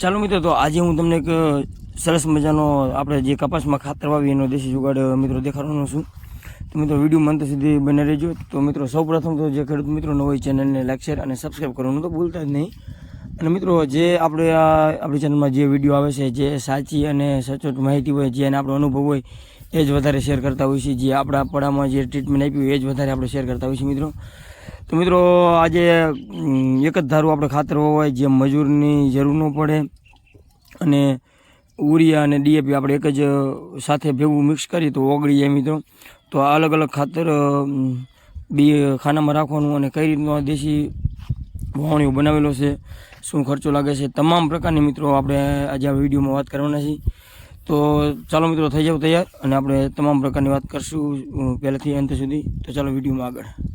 ચાલો મિત્રો, તો આજે હું તમને એક સરસ મજાનો આપણે જે કપાસમાં ખાતર વાવી એનો દેશી જુગાડ મિત્રો દેખાડવાનો છું. તો મિત્રો, વીડિયો મંત સુધી બને રહેજો. તો મિત્રો, સૌપ્રથમ તો જે ખેડૂત મિત્રો ન હોય, ચેનલને લાઈક, શેર અને સબસ્ક્રાઈબ કરવાનું તો ભૂલતા જ નહીં. અને મિત્રો, જે આપણે આ, આપણી ચેનલમાં જે વીડિયો આવે છે, જે સાચી અને સચોટ માહિતી હોય જે એને આપણો અનુભવ હોય, એ જ વધારે શેર કરતા હોય છે જે આપણા પડામાં જે ટ્રીટમેન્ટ આપ્યું એ જ વધારે આપણે શેર કરતા હોઈએ છીએ મિત્રો. તો મિત્રો, આજે એક જ ધારું આપણે ખાતર હોય જે મજૂરની જરૂર ન પડે અને ઉરિયા અને ડીએપી આપણે એક જ સાથે ભેગું મિક્સ કરીએ તો ઓગળી જાય મિત્રો. તો આ અલગ અલગ ખાતર બી ખાનામાં રાખવાનું અને કઈ રીતનું દેશી વાવણીઓ બનાવેલો છે, શું ખર્ચો લાગે છે, તમામ પ્રકારની મિત્રો આપણે આજે આ વિડીયોમાં વાત કરવાના છીએ. તો ચાલો મિત્રો, થઈ જાવ તૈયાર અને આપણે તમામ પ્રકારની વાત કરશું પહેલાંથી અંત સુધી. તો ચાલો વિડીયોમાં આગળ.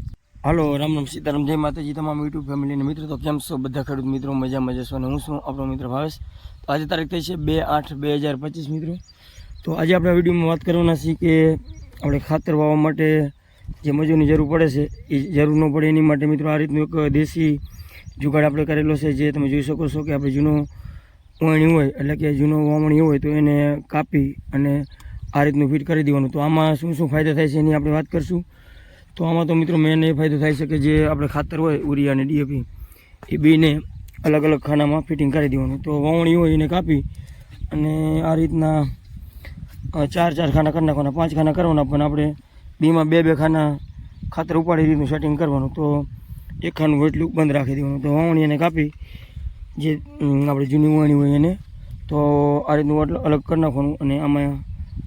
હાલો, રામ રામ સીતારામ, જય માતાજી તમામ યુટ્યુબ ફેમિલીને મિત્રો, તો કેમ છો? બધા ખેડૂત મિત્રો મજા મજા છો અને હું છું આપણો મિત્ર ભાવેશ. તો આજે તારીખ થઈ છે બે આઠ બે હજાર પચીસ મિત્રો. તો આજે આપણે વિડીયોમાં વાત કરવાના છીએ કે આપણે ખાતર વાવવા માટે જે મજૂરની જરૂર પડે છે, એ જરૂર ન પડે એની માટે મિત્રો આ રીતનું એક દેશી જુગાડ આપણે કરેલો છે, જે તમે જોઈ શકો છો કે આપણે જૂનો વાવણી હોય, એટલે કે જૂનો વાવણી હોય, તો એને કાપી અને આ રીતનું ફિટ કરી દેવાનું. તો આમાં શું શું ફાયદા થાય છે એની આપણે વાત કરશું. તો આમાં તો મિત્રો મેન એ ફાયદો થાય છે કે જે આપણે ખાતર હોય ઉરિયા અને ડીએપી એ બેને અલગ અલગ ખાનામાં ફિટિંગ કરી દેવાનું. તો વાવણી હોય એને કાપી અને આ રીતના ચાર ચાર ખાના કરી નાખવાના, પાંચ ખાના કરવાના, પણ આપણે બીમાં બે બે ખાના ખાતર ઉપાડી રીતનું સેટિંગ કરવાનું. તો એક ખાનું એટલું બંધ રાખી દેવાનું. તો વાવણી એને કાપી, જે આપણે જૂની વાવણી હોય એને, તો આ રીતનું અલગ કરી નાખવાનું અને આમાં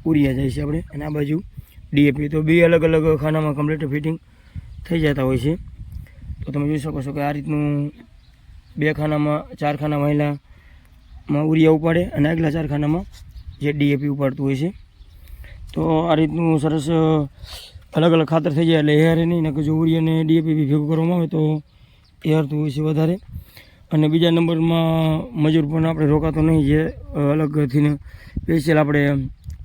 ઉરિયા જાય છે આપણે. અને આ બાજુ ડીએપી તો બે અલગ અલગ ખાનામાં કમ્પ્લીટ ફિટિંગ થઈ જતા હોય છે. તો તમે જોઈ શકો છો કે આ રીતનું બે ખાનામાં, ચાર ખાના વહેલામાં ઉરિયા ઉપાડે અને આગલા ચાર ખાનામાં જે ડીએપી ઉપાડતું હોય છે. તો આ રીતનું સરસ અલગ અલગ ખાતર થઈ જાય એટલે એહારે નહીં ને જો ઉરિયાને ડીએપી બી ભેગું કરવામાં આવે તો એહારતું હોય છે વધારે. અને બીજા નંબરમાં મજૂર પણ આપણે રોકાતો નહીં, જે અલગથીને અલગથી સ્પેશિયલ આપણે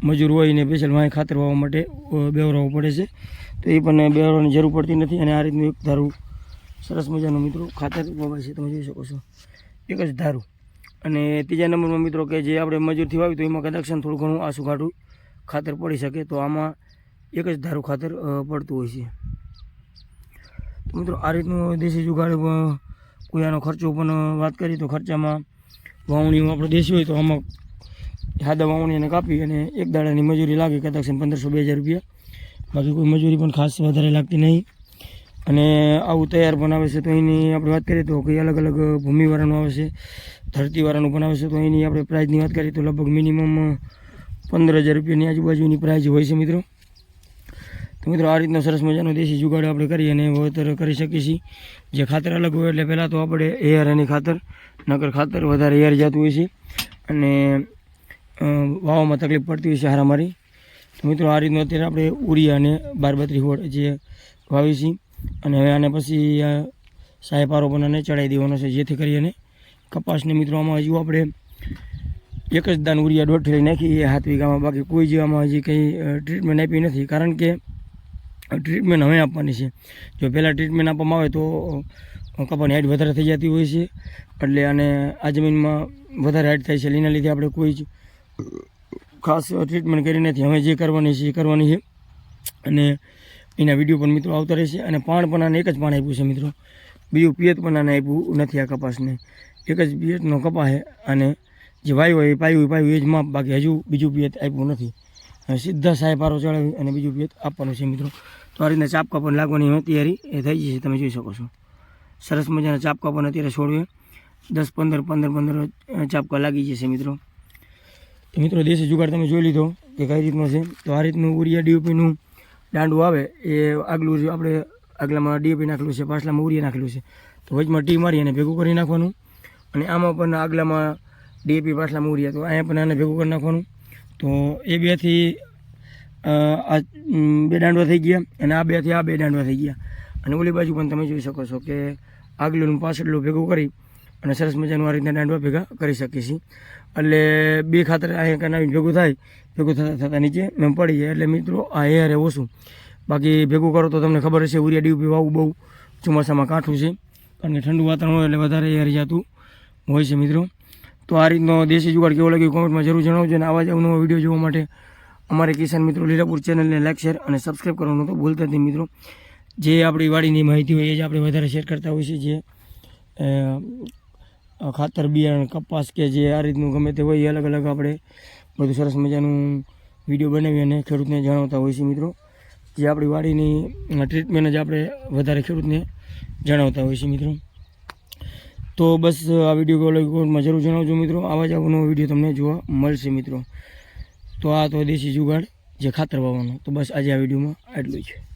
મજૂર હોય ને સ્પેશિયલ વાંય ખાતર વાવવા માટે બેવરાવવું પડે છે. તો એ પણ બેવરાવાની જરૂર પડતી નથી અને આ રીતનું એક ધારું સરસ મજાનું મિત્રો ખાતર વવાય છે. તમે જોઈ શકો છો. એક જ ધારું. અને ત્રીજા નંબરમાં મિત્રો કે જે આપણે મજૂરથી વાવી તો એમાં કદાચ થોડું ઘણું આસું ખાતર પડી શકે. તો આમાં એક જ ધારું ખાતર પડતું હોય છે. તો મિત્રો આ રીતનું દેશી જુગાડ કોઈ આનો ખર્ચો પણ વાત કરીએ તો ખર્ચામાં વાવણીઓ આપણે દેશી હોય તો આમાં સાદા એને કાપી અને એક દાડાની મજૂરી લાગે કદાચ પંદરસો બે હજાર રૂપિયા. બાકી કોઈ મજૂરી પણ ખાસ વધારે લાગતી નહીં. અને આવું તૈયાર પણ આવે છે તો એની આપણે વાત કરીએ તો કંઈ અલગ અલગ ભૂમિવાળાનું આવે છે, ધરતીવાળાનું પણ આવે છે તો એની આપણે પ્રાઇઝની વાત કરીએ તો લગભગ મિનિમમ પંદર હજાર રૂપિયાની આજુબાજુની પ્રાઇઝ હોય છે મિત્રો. તો મિત્રો આ રીતનો સરસ મજાનો દેશી જુગાડ આપણે કરી અને વાવેતર કરી શકીએ છીએ. જે ખાતર અલગ હોય એટલે પહેલાં તો આપણે એર અને ખાતર, નકર ખાતર વધારે એર જતું હોય છે. અને અ, વાવવામાં તકલીફ પડતી હોય છે હારામારી. તો મિત્રો આ રીતનું અત્યારે આપણે ઉરિયા અને બારબત્રી હોળ જે વાવી છીએ. અને હવે આને પછી સાહેબ પારો પણ ચડાવી દેવાનો છે જેથી કરી અને કપાસને મિત્રો આમાં હજુ આપણે એક જ દાન ઉરિયા દોઢ નાખી એ હાથ વીઘામાં. બાકી કોઈ જે હજી કંઈ ટ્રીટમેન્ટ આપી નથી કારણ કે ટ્રીટમેન્ટ હવે આપવાની છે. જો પહેલાં ટ્રીટમેન્ટ આપવામાં આવે તો કપાની હાઇટ વધારે થઈ જતી હોય છે. એટલે અને આ જમીનમાં વધારે હાઇટ થાય છે. એના લીધે આપણે કોઈ જ ખાસ ટ્રીટમેન્ટ કરી નથી. હવે જે કરવાની છે એ કરવાની છે. અને એના વીડિયો પણ મિત્રો આવતા રહેશે. અને પાણ પણ એક જ પાણ આપ્યું છે મિત્રો. બીજું પિયત પણ આને આપ્યું નથી આ કપાસને. એક જ પિયતનો કપા છે. અને જે વાયુ હોય એ પાયું પાયું એ જ માપ. બાકી હજુ બીજું પિયત આપ્યું નથી. સીધા સાહેબ પારો ચડાવી અને બીજું પિયત આપવાનું છે મિત્રો. તો આ રીતના ચાપકા પણ લાગવાની તૈયારી એ થઈ જશે. તમે જોઈ શકો છો. સરસ મજાના ચાપકા પણ અત્યારે છોડવે. દસ પંદર પંદર પંદર ચાપકા લાગી જશે મિત્રો. તો મિત્રો, દેશી જુગાડ તમે જોઈ લીધો કે કઈ રીતનો છે. તો આ રીતનું ઉરિયા ડીઓપીનું દાંડું આવે, એ આગલું આપણે આગલામાં ડીઓપી નાખેલું છે, પાછલામાં ઉરિયા નાખેલું છે. તો વચમાં ટી મારી અને ભેગું કરી નાખવાનું અને આમાં પણ આગલામાં ડીએપી પાછલામાં ઉરિયા. તો અહીંયા પણ આને ભેગું કરી નાખવાનું. તો એ બેથી આ બે દાંડવા થઈ ગયા અને આ બેથી આ બે દાંડવા થઈ ગયા. અને ઓલી બાજુ પણ તમે જોઈ શકો છો કે આગલું પાછળનું ભેગું કરી અને સરસ મજાનું આ રીતના દાંડવા ભેગા કરી શકીએ છીએ. એટલે બે ખાતર અહીંયા કનાવી ભેગું થાય, ભેગું થતાં થતાં નીચે મેં પડી જાય. એટલે મિત્રો, આ એરે ઓછું બાકી ભેગું કરો તો તમને ખબર હશે, ઉરિયા ડીપી વાવું બહુ ચોમાસામાં કાઠું છે. કારણ કે ઠંડુ વાતાવરણ હોય એટલે વધારે એર જતું હોય છે મિત્રો. તો આ રીતનો દેશી જુગાડ કેવો લાગ્યો કોમેન્ટમાં જરૂર જણાવજો અને આવા જ અવનવો વીડિયો જોવા માટે અમારે કિસાન મિત્રો લીલાપુર ચેનલને લાઈક, શેર અને સબસ્ક્રાઈબ કરવાનું તો ભૂલતા નથી મિત્રો. જે આપણી વાડીની માહિતી હોય એ જ આપણે વધારે શેર કરતા હોઈએ છીએ. જે ખાતર, બિયારણ, કપાસ કે જે આ રીતનું ગમે તે હોય એ અલગ અલગ આપણે બધું સરસ મજાનું વીડિયો બનાવી અને ખેડૂતને જણાવતા હોય છે મિત્રો. જે આપણી વાડીની ટ્રીટમેન્ટ જ આપણે વધારે ખેડૂતને જણાવતા હોય છે મિત્રો. તો બસ આ વીડિયો કોલમાં જરૂર જણાવજો મિત્રો. આવા જ આવનો વીડિયો તમને જોવા મળશે મિત્રો. તો આ તો દેશી જુગાડ જે ખાતર વાવવાનો. તો બસ આજે આ વિડીયોમાં આટલું જ.